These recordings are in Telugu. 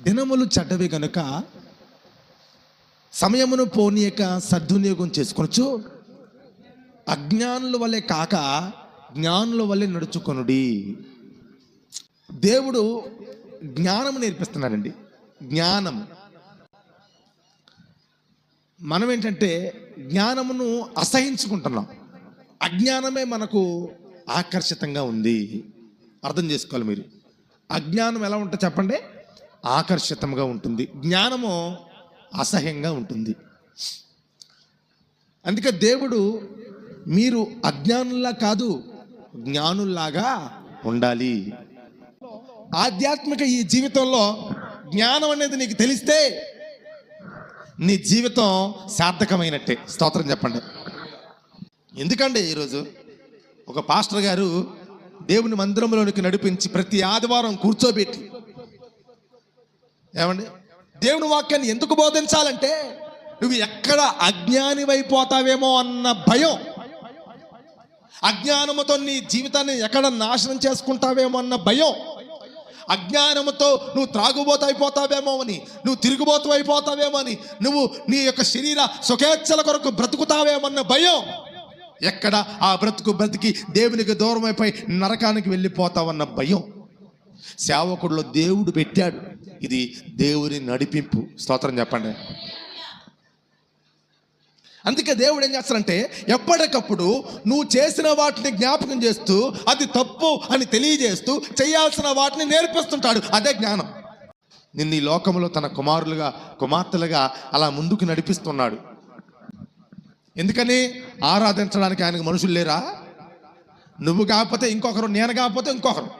దినములు చెడ్డవి కనుక సమయమును పోనీయక సద్వినియోగం చేసుకొనొచ్చు. అజ్ఞానుల వల్లే కాక జ్ఞానుల వల్లే నడుచుకొనుడి. దేవుడు జ్ఞానం నేర్పిస్తున్నాడండి. జ్ఞానం. మనం ఏంటంటే జ్ఞానమును అసహించుకుంటున్నాం. అజ్ఞానమే మనకు ఆకర్షితంగా ఉంది. అర్థం చేసుకోవాలి మీరు. అజ్ఞానం ఎలా ఉంటుంది చెప్పండి? ఆకర్షితంగా ఉంటుంది. జ్ఞానము అసహ్యంగా ఉంటుంది. అందుకే దేవుడు మీరు అజ్ఞానుల్లా కాదు జ్ఞానుల్లాగా ఉండాలి. ఆధ్యాత్మిక ఈ జీవితంలో జ్ఞానం అనేది నీకు తెలిస్తే నీ జీవితం సార్థకమైనట్టే. స్తోత్రం చెప్పండి. ఎందుకండి ఈరోజు ఒక పాస్టర్ గారు దేవుని మందిరంలోనికి నడిపించి ప్రతి ఆదివారం కూర్చోబెట్టి ఏమండి? దేవుని వాక్యాన్ని ఎందుకు బోధించాలంటే నువ్వు ఎక్కడ అజ్ఞానివైపోతావేమో అన్న భయం. అజ్ఞానముతో నీ జీవితాన్ని ఎక్కడ నాశనం చేసుకుంటావేమో అన్న భయం. అజ్ఞానముతో నువ్వు త్రాగుబోతు అయిపోతావేమో అని నువ్వు తిరుగుబోతు అయిపోతావేమో అని నువ్వు నీ యొక్క శరీర సుఖేచ్ఛల కొరకు బ్రతుకుతావేమన్న భయం. ఎక్కడ ఆ బ్రతుకు బ్రతికి దేవునికి దూరం అయిపోయి నరకానికి వెళ్ళిపోతావన్న భయం. సేవకుడిలో దేవుడు పెట్టాడు. ఇది దేవుని నడిపింపు. స్తోత్రం చెప్పండి. అందుకే దేవుడు ఏం చేస్తాడంటే ఎప్పటికప్పుడు నువ్వు చేసిన వాటిని జ్ఞాపకం చేస్తూ అది తప్పు అని తెలియజేస్తూ చేయాల్సిన వాటిని నేర్పిస్తుంటాడు. అదే జ్ఞానం. నిన్ను ఈ లోకంలో తన కుమారులుగా కుమార్తెలుగా అలా ముందుకు నడిపిస్తున్నాడు. ఎందుకని? ఆరాధించడానికి ఆయనకు మనుషులు లేరా? నువ్వు కాకపోతే ఇంకొకరు నేను కాకపోతే ఇంకొకరు.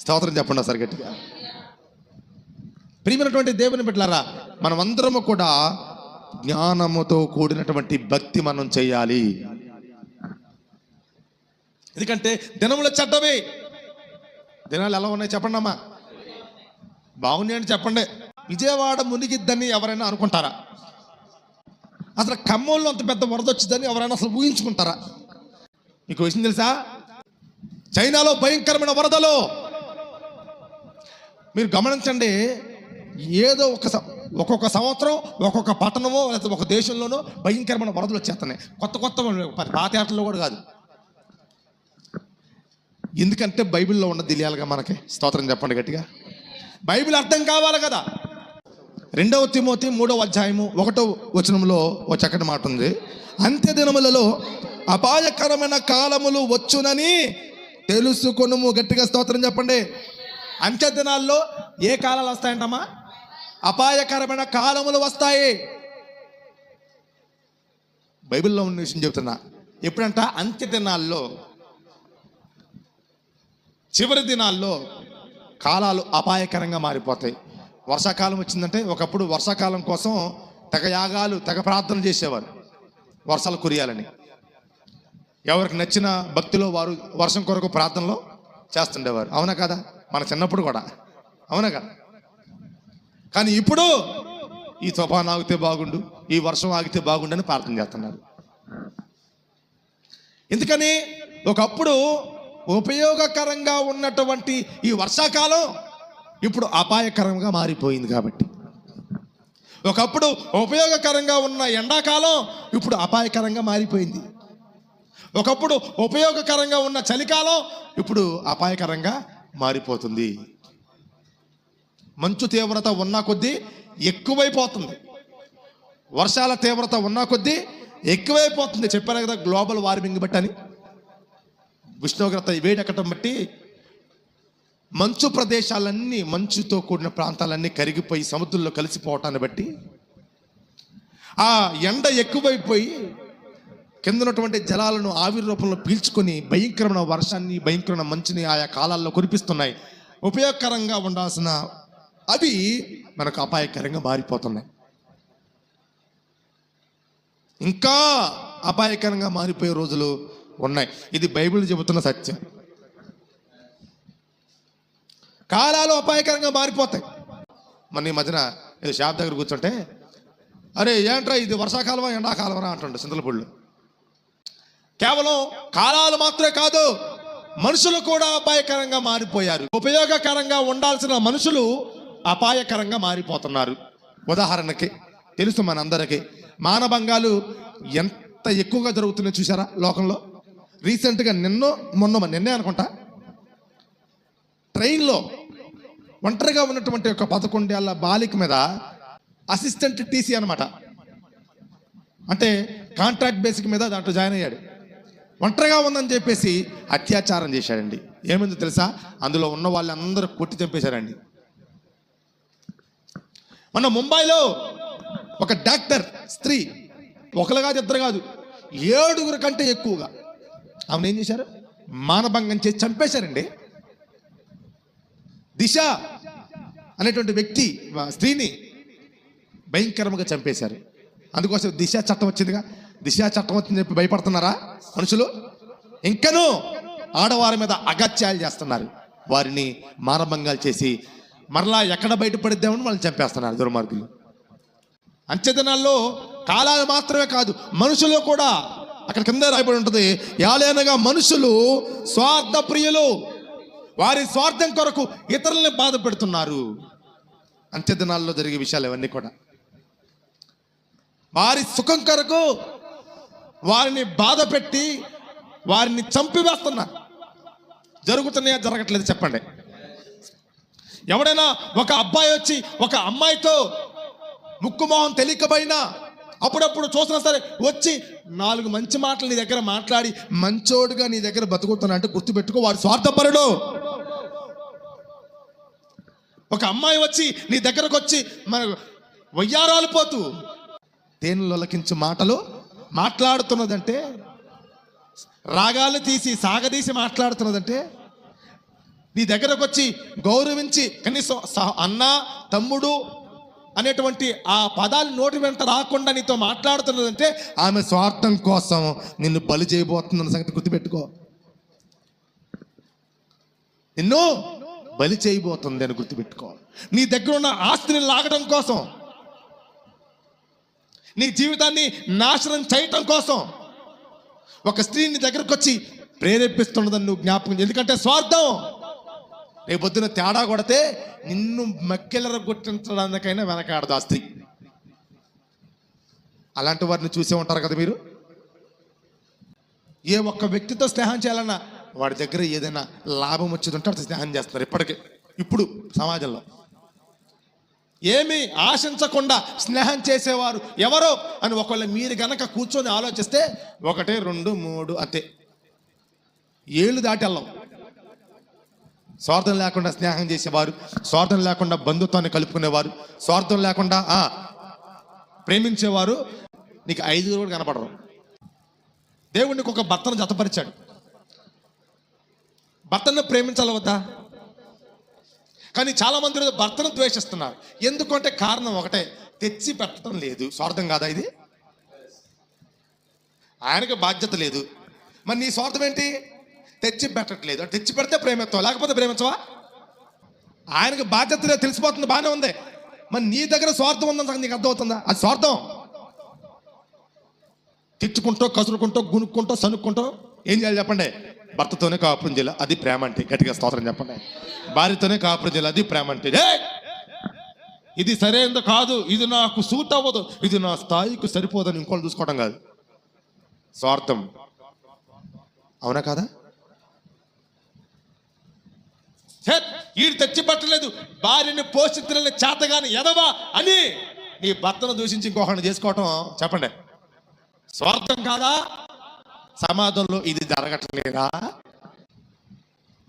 స్తోత్రం చెప్పండి సార్ గట్టిగా. ప్రియమైనటువంటి దేవుని బిడ్డలారా మనమందరము కూడా జ్ఞానముతో కూడినటువంటి భక్తి మనం చేయాలి. ఎందుకంటే దినముల చట్టమే దినాలు ఎలా ఉన్నాయి చెప్పండి అమ్మా. అని చెప్పండి. విజయవాడ మునిగిద్దని ఎవరైనా అనుకుంటారా? అసలు ఖమ్మంలో అంత పెద్ద వరద వచ్చిందని ఎవరైనా అసలు ఊహించుకుంటారా? మీకు విషయం తెలుసా? చైనాలో భయంకరమైన వరదలు. మీరు గమనించండి ఏదో ఒక ఒక్కొక్క సంవత్సరం ఒక్కొక్క పట్టణమో లేదా ఒక దేశంలోనో భయంకరమైన వరదలు వచ్చేస్తున్నాయి. కొత్త కొత్త ప- కూడా కాదు. ఎందుకంటే బైబిల్లో ఉన్న తెలియాలిగా మనకి. స్తోత్రం చెప్పండి గట్టిగా. బైబిల్ అర్థం కావాలి కదా. రెండవ తిమోతి మూడవ అధ్యాయము ఒకటో వచనంలో ఒక చక్కటి మాట ఉంది. అంత్య దినములలో అపాయకరమైన కాలములు వచ్చునని తెలుసుకొనుము. గట్టిగా స్తోత్రం చెప్పండి. అంత్య దినాల్లో ఏ కాలాలు వస్తాయంటమ్మా? అపాయకరమైన కాలములు వస్తాయి. బైబిల్లో ఉన్న విషయం చెబుతున్నా ఎప్పుడంట? అంత్య దినాల్లో చివరి దినాల్లో కాలాలు అపాయకరంగా మారిపోతాయి. వర్షాకాలం వచ్చిందంటే ఒకప్పుడు వర్షాకాలం కోసం తెగ యాగాలు తెగ ప్రార్థన చేసేవారు. వర్షాలు కురియాలని. ఎవరికి నచ్చిన భక్తిలో వారు వర్షం కొరకు ప్రార్థనలో చేస్తుండేవారు. అవునా కదా? మన చిన్నప్పుడు కూడా. అవునా కదా? కానీ ఇప్పుడు ఈ తుఫాన్ ఆగితే బాగుండు ఈ వర్షం ఆగితే బాగుండు అని ప్రార్థన చేస్తున్నారు. ఎందుకని? ఒకప్పుడు ఉపయోగకరంగా ఉన్నటువంటి ఈ వర్షాకాలం ఇప్పుడు అపాయకరంగా మారిపోయింది కాబట్టి. ఒకప్పుడు ఉపయోగకరంగా ఉన్న ఎండాకాలం ఇప్పుడు అపాయకరంగా మారిపోయింది. ఒకప్పుడు ఉపయోగకరంగా ఉన్న చలికాలం ఇప్పుడు అపాయకరంగా మారిపోతుంది. మంచు తీవ్రత ఉన్న కొద్దీ ఎక్కువైపోతుంది. వర్షాల తీవ్రత ఉన్న కొద్దీ ఎక్కువైపోతుంది. చెప్పాను కదా గ్లోబల్ వార్మింగ్ బట్టి అని ఉష్ణోగ్రత వేడెక్కటం బట్టి మంచు ప్రదేశాలన్నీ మంచుతో కూడిన ప్రాంతాలన్నీ కరిగిపోయి సముద్రంలో కలిసిపోవటాన్ని బట్టి ఆ ఎండ ఎక్కువైపోయి కింద ఉన్నటువంటి జలాలను ఆవిరి రూపంలో పీల్చుకొని భయంకరమైన వర్షాన్ని భయంకరమైన మంచుని ఆయా కాలాల్లో కురిపిస్తున్నాయి. ఉపయోగకరంగా ఉండాల్సిన అవి మనకు అపాయకరంగా మారిపోతున్నాయి ఇంకా అపాయకరంగా మారిపోయే రోజులు ఉన్నాయి. ఇది బైబిల్ చెబుతున్న సత్యం. కాలాలు అపాయకరంగా మారిపోతాయి. మన ఈ మధ్యన ఏదో షాప్ దగ్గర కూర్చుంటే అరే ఏంట్రా ఇది వర్షాకాలమా ఎండాకాలమా? అంటుండే సింతలపూళ్ళు కేవలం కాలాలు మాత్రమే కాదు మనుషులు కూడా అపాయకరంగా మారిపోయారు. ఉపయోగకరంగా ఉండాల్సిన మనుషులు అపాయకరంగా మారిపోతున్నారు. ఉదాహరణకి తెలుసు మనందరికీ మానభంగాలు ఎంత ఎక్కువగా జరుగుతున్నాయి చూసారా లోకంలో? రీసెంట్గా నిన్నో మొన్న నిన్నే అనుకుంటా. ట్రైన్లో ఒంటరిగా ఉన్నటువంటి ఒక పదకొండేళ్ళ బాలిక మీద అసిస్టెంట్ టీసీ అనమాట అంటే కాంట్రాక్ట్ బేసిక్ మీద దాంట్లో జాయిన్ అయ్యాడు. ఒంటరిగా ఉందని చెప్పేసి అత్యాచారం చేశాడండి. ఏమైందో తెలుసా? అందులో ఉన్న వాళ్ళందరూ కొట్టి చంపేశారండి. మొన్న ముంబైలో ఒక డాక్టర్ స్త్రీ ఒకరు కాదు ఇద్దరు కాదు ఏడుగురు కంటే ఎక్కువగా. ఆమెను ఏం చేశారు? మానభంగం చేసి చంపేశారండి. దిశ అనేటువంటి వ్యక్తి స్త్రీని భయంకరంగా చంపేశారు. అందుకోసం దిశ చట్టం వచ్చిందిగా. దిశ చట్టం వచ్చిందని చెప్పి భయపడుతున్నారా మనుషులు? ఇంకనూ ఆడవారి మీద అగత్యాలు చేస్తున్నారు. వారిని మానభంగాలు చేసి మరలా ఎక్కడ బయటపడిద్దామని వాళ్ళని చంపేస్తున్నారు దుర్మార్గులు. అంచెదినాల్లో కాలాలు మాత్రమే కాదు మనుషులు కూడా అక్కడ కింద రాయబడి ఉంటుంది. యాలేనగా మనుషులు స్వార్థ ప్రియులు వారి స్వార్థం కొరకు ఇతరుల్ని బాధ పెడుతున్నారు. అంత్యదినాల్లో జరిగే విషయాలు ఇవన్నీ కూడా. వారి సుఖం కొరకు వారిని బాధ పెట్టి వారిని చంపివేస్తున్నారు. జరుగుతున్నాయా జరగట్లేదు చెప్పండి. ఎవడైనా ఒక అబ్బాయి వచ్చి ఒక అమ్మాయితో ముక్కు మొహం తెలియకపోయినా అప్పుడప్పుడు చూసినా సరే వచ్చి నాలుగు మంచి మాటలు నీ దగ్గర మాట్లాడి మంచోడుగా నీ దగ్గర బతుకుతున్నా అంటే గుర్తుపెట్టుకో వాడు స్వార్థపరుడు. ఒక అమ్మాయి వచ్చి నీ దగ్గరకు వచ్చి మన వయ్యారాలు పోతూ తేనెలొలకించు మాటలు మాట్లాడుతున్నదంటే రాగాలు తీసి సాగదీసి మాట్లాడుతున్నదంటే నీ దగ్గరకు వచ్చి గౌరవించి కనీసం సహ- అన్న తమ్ముడు అనేటువంటి ఆ పదాలు నోటి వెంట రాకుండా నీతో మాట్లాడుతున్నదంటే ఆమె స్వార్థం కోసం నిన్ను బలి చేయబోతుందన్న సంగతి గుర్తుపెట్టుకో. నిన్ను బలి చేయబోతుంది అని గుర్తుపెట్టుకో. నీ దగ్గర ఉన్న ఆస్తిని లాగడం కోసం నీ జీవితాన్ని నాశనం చేయటం కోసం ఒక స్త్రీని దగ్గరకు వచ్చి ప్రేరేపిస్తున్నదని నువ్వు జ్ఞాపకం ఎందుకంటే స్వార్థం రేపు పొద్దున తేడా కొడితే నిన్ను మక్కెలర గుర్తించడానికైనా వెనకాడదు ఆ స్త్రీ. అలాంటి వారిని చూసే ఉంటారు కదా మీరు? ఏ ఒక్క వ్యక్తితో స్నేహం చేయాలన్నా వాడి దగ్గర ఏదైనా లాభం వచ్చేది ఉంటే స్నేహం చేస్తున్నారు ఇప్పటికే. ఇప్పుడు సమాజంలో. ఏమి ఆశించకుండా స్నేహం చేసేవారు ఎవరో అని ఒకవేళ మీరు గనక కూర్చొని ఆలోచిస్తే ఒకటి రెండు మూడు అంతే. ఏళ్ళు దాటి వెళ్ళాం. స్వార్థం లేకుండా స్నేహం చేసేవారు స్వార్థం లేకుండా బంధుత్వాన్ని కలుపుకునేవారు స్వార్థం లేకుండా ప్రేమించేవారు నీకు ఐదుగురు కూడా కనపడరు. దేవుడు నీకు ఒక భర్తను జతపరిచాడు. భర్తను ప్రేమించాలి వద్దా? కానీ చాలామంది భర్తను ద్వేషిస్తున్నారు. ఎందుకంటే కారణం ఒకటే తెచ్చి పెట్టడం లేదు. స్వార్థం కాదా ఇది? ఆయనకి బాధ్యత లేదు. మరి నీ స్వార్థం ఏంటి? తెచ్చి పెట్టట్లేదు తెచ్చి పెడితే ప్రేమిస్తావు లేకపోతే ప్రేమించవా? ఆయనకి బాధ్యత తెలిసిపోతుంది బాగానే ఉంది. మరి నీ దగ్గర స్వార్థం ఉందని సంగతి నీకు అర్థమవుతుందా? అది స్వార్థం. తిట్టుకుంటూ కసురుకుంటూ గునుక్కుంటూ సనుక్కుంటూ ఏం చేయాలి చెప్పండి? భర్తతోనే కాపురం చేయాలి అది ప్రేమ అంటే. గట్టిగా స్తోత్రం చెప్పండి. భార్యతోనే కాపురం చేయాలి అది ప్రేమ అంటే. ఇది సరైనది కాదు ఇది నాకు సూట్ అవ్వదు ఇది నా స్థాయికి సరిపోదని ఇంకోళ్ళు చూసుకోవడం కాదు. స్వార్థం. అవునా కాదా? సార్ ఈడు తెచ్చి పట్టలేదు భార్యని పోషించలేని చేతగాని ఎదవా అని నీ భర్తను దూషించి ఇంకొకరిని చేసుకోవటం చెప్పండి. స్వార్థం కాదా? సమాజంలో ఇది జరగట్లేదా?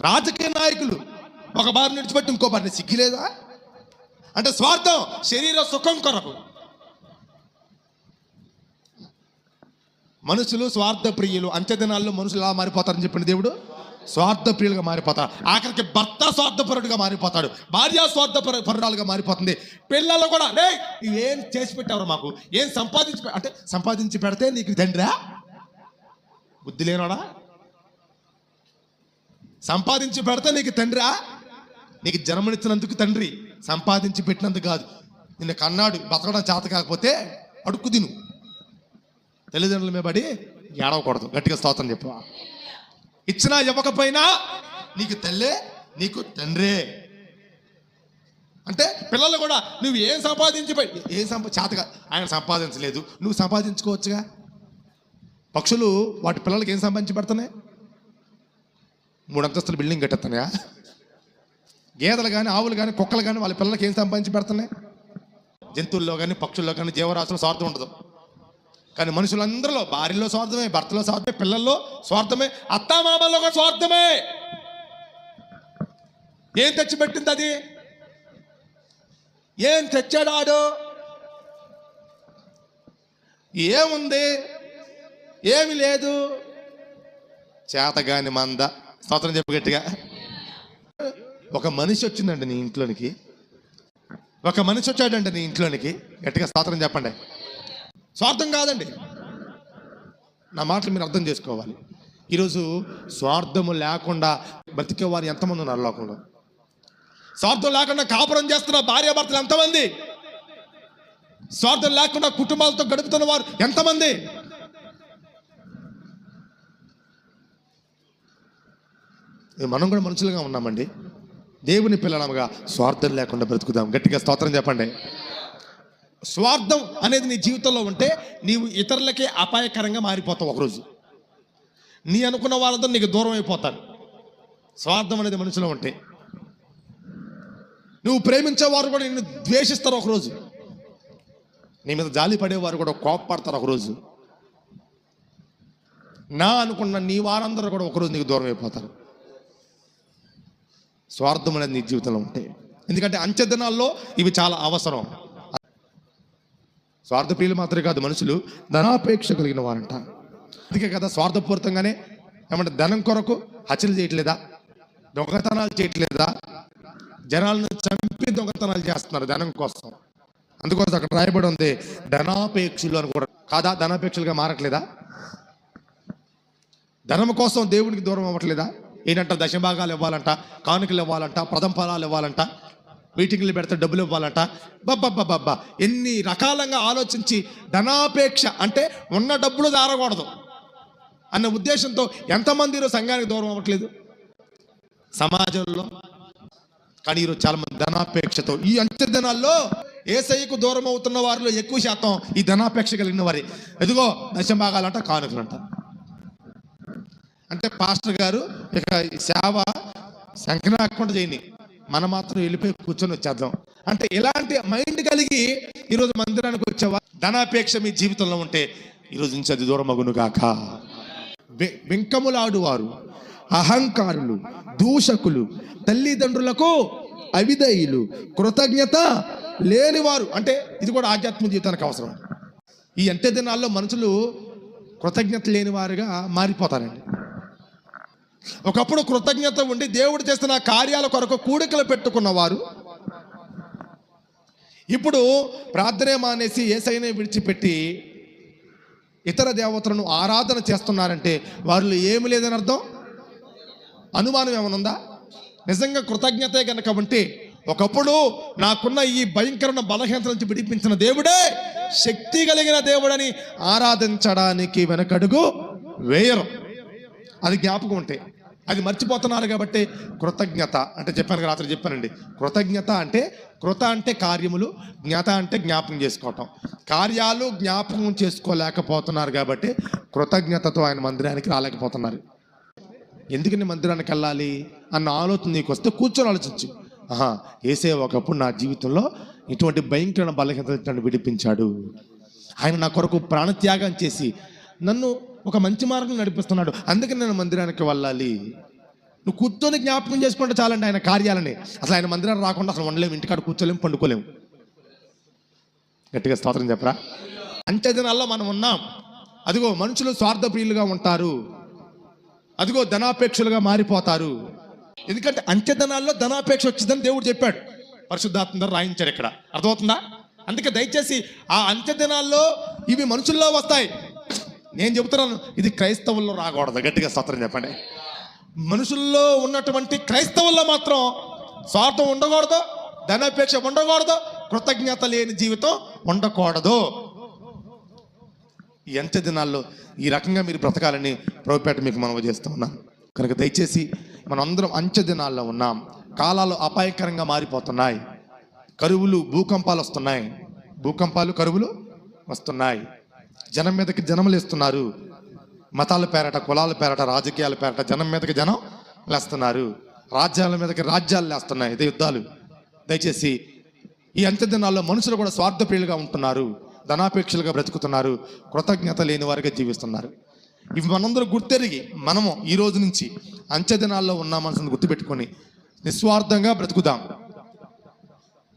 రాజకీయ నాయకులు ఒక బారిని విడిచిపెట్టి ఇంకో బారిని సిగ్గిలేదా? అంటే స్వార్థం శరీర సుఖం కొరకు. మనుషులు స్వార్థ ప్రియులు అంత్యదినాల్లో మనుషులు ఎలా మారిపోతారని చెప్పిన దేవుడు. స్వార్థప్రియులుగా మారిపోతారు ఆఖరికి భర్త స్వార్థపరుడుగా మారిపోతాడు. భార్య స్వార్థ పరురాలుగా మారిపోతుంది. పిల్లలు కూడా రే ఏం చేసి పెట్టారు మాకు? ఏం సంపాదించి అంటే సంపాదించి పెడితే నీకు తండ్రా బుద్ధి లేనోడా? సంపాదించి పెడితే నీకు తండ్రా? నీకు జన్మనిచ్చినందుకు తండ్రి. సంపాదించి పెట్టినందుకు కాదు. నిన్న కన్నాడు బతకడం చేత కాకపోతే అడుక్కు తిను. తల్లిదండ్రుల మీద పడి ఏడవకూడదు. గట్టిగా స్తోత్రం చెప్పు. ఇచ్చినా ఇవ్వకపోయినా నీకు తల్లే నీకు తండ్రే. అంటే పిల్లలు కూడా నువ్వు ఏం సంపాదించి ఏం సంపా చేతగా ఆయన సంపాదించలేదు. నువ్వు సంపాదించుకోవచ్చుగా? పక్షులు వాటి పిల్లలకి ఏం సంపాదించి పెడుతున్నాయి? మూడు అంతస్తుల బిల్డింగ్ కట్టేస్తున్నాయా? గేదెలు కానీ ఆవులు కానీ కుక్కలు కానీ వాళ్ళ పిల్లలకి ఏం సంపాదించి పెడుతున్నాయి? జంతువుల్లో కానీ పక్షుల్లో కానీ జీవరాశులు స్వార్థం ఉండదు. కానీ మనుషులందరిలో భార్యలో స్వార్థమే భర్తలో స్వార్థమే పిల్లల్లో స్వార్థమే అత్తామామల్లో కూడా స్వార్థమే. ఏం తెచ్చిపెట్టింది అది? ఏం తెచ్చాడాడు ఏముంది? ఏమి లేదు. చేతగాని మంద. స్తోత్రం చెప్పు గట్టిగా. ఒక మనిషి వచ్చిందండి నీ ఇంట్లోనికి. ఒక మనిషి వచ్చాడండి నీ ఇంట్లోనికి. గట్టిగా స్తోత్రం చెప్పండి. స్వార్థం కాదండి. నా మాటలు మీరు అర్థం చేసుకోవాలి. ఈరోజు స్వార్థము లేకుండా బ్రతికేవారు ఎంతమంది ఉన్నారు లోకంలో? స్వార్థం లేకుండా కాపురం చేస్తున్న భార్యాభర్తలు ఎంతమంది? స్వార్థం లేకుండా కుటుంబాలతో గడుపుతున్న వారు ఎంతమంది? మనం కూడా మనుషులుగా ఉన్నామండి. దేవుని పిల్లలముగా స్వార్థం లేకుండా బ్రతుకుదాం. గట్టిగా స్తోత్రం చెప్పండి. స్వార్థం అనేది నీ జీవితంలో ఉంటే నీవు ఇతరులకే అపాయకరంగా మారిపోతావు ఒకరోజు. నీ అనుకున్న వాళ్ళతో నీకు దూరం అయిపోతారు. స్వార్థం అనేది మనుషులో ఉంటే. నువ్వు ప్రేమించే వారు కూడా నిన్ను ద్వేషిస్తారు ఒకరోజు. నీ మీద జాలి పడేవారు కూడా కోపపడతారు ఒకరోజు. నా అనుకున్న నీ వారందరూ కూడా ఒకరోజు నీకు దూరం అయిపోతారు. స్వార్థం అనేది నీ జీవితంలో ఉంటే. ఎందుకంటే అంచె దినాల్లో ఇవి చాలా అవసరం. స్వార్థప్రియులు మాత్రమే కాదు మనుషులు ధనాపేక్ష కలిగిన వారంట. అందుకే కదా స్వార్థపూరితంగానే ఏమంటే ధనం కొరకు హత్యలు చేయట్లేదా? దొంగతనాలు చేయట్లేదా? జనాలను చంపి దొంగతనాలు చేస్తున్నారు ధనం కోసం. అందుకోసం అక్కడ రాయబడి ఉంది ధనాపేక్షలు అని కూడా. కాదా? ధనాపేక్షలుగా మారట్లేదా? ధనం కోసం దేవునికి దూరం అవ్వట్లేదా? ఏంటంట దశభాగాలు ఇవ్వాలంట కానుకలు ఇవ్వాలంట ప్రథమ ఫలాలు ఇవ్వాలంట మీటింగ్లు పెడితే డబ్బులు ఇవ్వాలంట. బబ్బబ్బబ్బబ్బా. ఎన్ని రకాలంగా ఆలోచించి ధనాపేక్ష అంటే ఉన్న డబ్బులు దారకూడదు అన్న ఉద్దేశంతో ఎంతమంది ఈరోజు సంఘానికి దూరం అవ్వట్లేదు? సమాజంలో కానీ ఈరోజు చాలా మంది ధనాపేక్షతో. ఈ అంచె దినాల్లో ఏసైకు దూరం అవుతున్న వారిలో ఎక్కువ శాతం ఈ ధనాపేక్ష కలిగిన వారి. ఎదుగో దశభాగాలంట కానుకలంట. అంటే పాస్టర్ గారు ఇక సేవ సంకనాకుండా చేయని. మనం మాత్రం వెళ్ళిపోయి కూర్చొని వచ్చేద్దాం. అంటే ఇలాంటి మైండ్ కలిగి ఈరోజు మందిరానికి వచ్చేవా? ధనాపేక్ష మీ జీవితంలో ఉంటే ఈరోజు నుంచి అది దూరం మగును గాక వెంకములాడువారు అహంకారులు దూషకులు తల్లిదండ్రులకు అవిధేయులు కృతజ్ఞత లేనివారు. అంటే ఇది కూడా ఆధ్యాత్మిక జీవితానికి అవసరం. ఈ అంత్య దినాల్లో మనుషులు కృతజ్ఞత లేనివారుగా మారిపోతారండి. ఒకప్పుడు కృతజ్ఞత ఉండి దేవుడు చేస్తున్న కార్యాల కొరకు కూడికలు పెట్టుకున్నవారు. ఇప్పుడు ప్రార్థనే మానేసి ఏసైనే విడిచిపెట్టి ఇతర దేవతలను ఆరాధన చేస్తున్నారంటే వారిలో ఏమి లేదని అర్థం? అనుమానం ఏమైనా ఉందా? నిజంగా కృతజ్ఞతే కనుక ఉంటే ఒకప్పుడు నాకున్న ఈ భయంకరమైన బలహీనత నుంచి విడిపించిన దేవుడే శక్తి కలిగిన దేవుడని ఆరాధించడానికి వెనకడుగు వేయరు. అది జ్ఞాపకం ఉంటే. అది మర్చిపోతున్నారు కాబట్టి కృతజ్ఞత అంటే చెప్పాను రాత్రి చెప్పానండి. కృతజ్ఞత అంటే కృత అంటే కార్యములు జ్ఞాత అంటే జ్ఞాపకం చేసుకోవటం. కార్యాలు జ్ఞాపకం చేసుకోలేకపోతున్నారు కాబట్టి కృతజ్ఞతతో ఆయన మందిరానికి రాలేకపోతున్నారు. ఎందుకని మందిరానికి వెళ్ళాలి అన్న ఆలోచన నీకు వస్తే కూర్చొని ఆలోచించు. ఆహా ఏసే ఒకప్పుడు నా జీవితంలో ఇటువంటి భయంకరమైన బలహీనతను విడిపించాడు. ఆయన నా కొరకు ప్రాణత్యాగం చేసి నన్ను ఒక మంచి మార్గం నడిపిస్తున్నాడు. అందుకని నేను మందిరానికి వెళ్ళాలి. నువ్వు కూర్చొని జ్ఞాపకం చేసుకుంటే చాలండి ఆయన కార్యాలని. అసలు ఆయన మందిరం రాకుండా అసలు ఉండలేము. ఇంటికాడ కూర్చోలేము పండుకోలేము. గట్టిగా స్తోత్రం చెప్పరా? అంటే దినాల్లో మనం ఉన్నాం. అదిగో మనుషులు స్వార్థప్రియులుగా ఉంటారు. అదిగో ధనాపేక్షలుగా మారిపోతారు. ఎందుకంటే అంచెదనాల్లో ధనాపేక్ష వచ్చిందని దేవుడు చెప్పాడు. పరిశుద్ధాత్మ ద్వారా రాయించాడు ఇక్కడ. అర్థమవుతుందా? అందుకే దయచేసి ఆ అంచెదినాల్లో ఇవి మనుషుల్లో వస్తాయి. నేను చెబుతున్నాను ఇది క్రైస్తవుల్లో రాకూడదు. గట్టిగా స్తోత్రం చెప్పండి. మనుషుల్లో ఉన్నటువంటి క్రైస్తవుల్లో మాత్రం స్వార్థం ఉండకూడదు ధనాపేక్ష ఉండకూడదు కృతజ్ఞత లేని జీవితం ఉండకూడదు. ఎంత దినాల్లో ఈ రకంగా మీరు బ్రతకాలని ప్రభుపేట మీకు మనవి చేస్తూ ఉన్నాను. కనుక దయచేసి మనందరం అంచె దినాల్లో ఉన్నాం. కాలాలు అపాయకరంగా మారిపోతున్నాయి. కరువులు భూకంపాలు వస్తున్నాయి. భూకంపాలు కరువులు వస్తున్నాయి. జనం మీదకి జనములు ఇస్తున్నారు. మతాల పేరట కులాల పేరట రాజకీయాల పేరట జనం మీదకి జనం లేస్తున్నారు. రాజ్యాల మీదకి రాజ్యాలు లేస్తున్నాయి. ఇదే యుద్ధాలు. దయచేసి ఈ అంత్య దినాల్లో మనుషులు కూడా స్వార్థప్రియులుగా ఉంటున్నారు. ధనాపేక్షలుగా బ్రతుకుతున్నారు. కృతజ్ఞత లేని వారిగా జీవిస్తున్నారు. ఇవి మనందరూ గుర్తెరిగి మనము ఈ రోజు నుంచి అంత్య దినాల్లో ఉన్నామని గుర్తుపెట్టుకొని నిస్వార్థంగా బ్రతుకుదాం.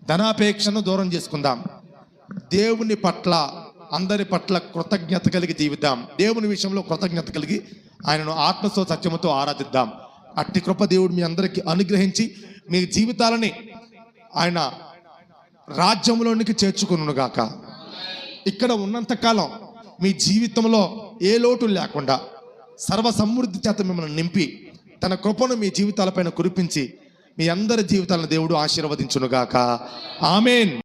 ధనాపేక్షను దూరం చేసుకుందాం. దేవుని పట్ల అందరి పట్ల కృతజ్ఞత కలిగి జీవిద్దాం. దేవుని విషయంలో కృతజ్ఞత కలిగి ఆయనను ఆత్మతో సత్యముతో ఆరాధిద్దాం. అట్టి కృప దేవుడు మీ అందరికీ అనుగ్రహించి మీ జీవితాలని ఆయన రాజ్యంలోనికి చేర్చుకునుగాక ఇక్కడ ఉన్నంతకాలం మీ జీవితంలో ఏ లోటు లేకుండా సర్వ సమృద్ధి చేత మిమ్మల్ని నింపి తన కృపను మీ జీవితాలపైన కురిపించి మీ అందరి జీవితాలను దేవుడు ఆశీర్వదించునుగాక. ఆమెన్.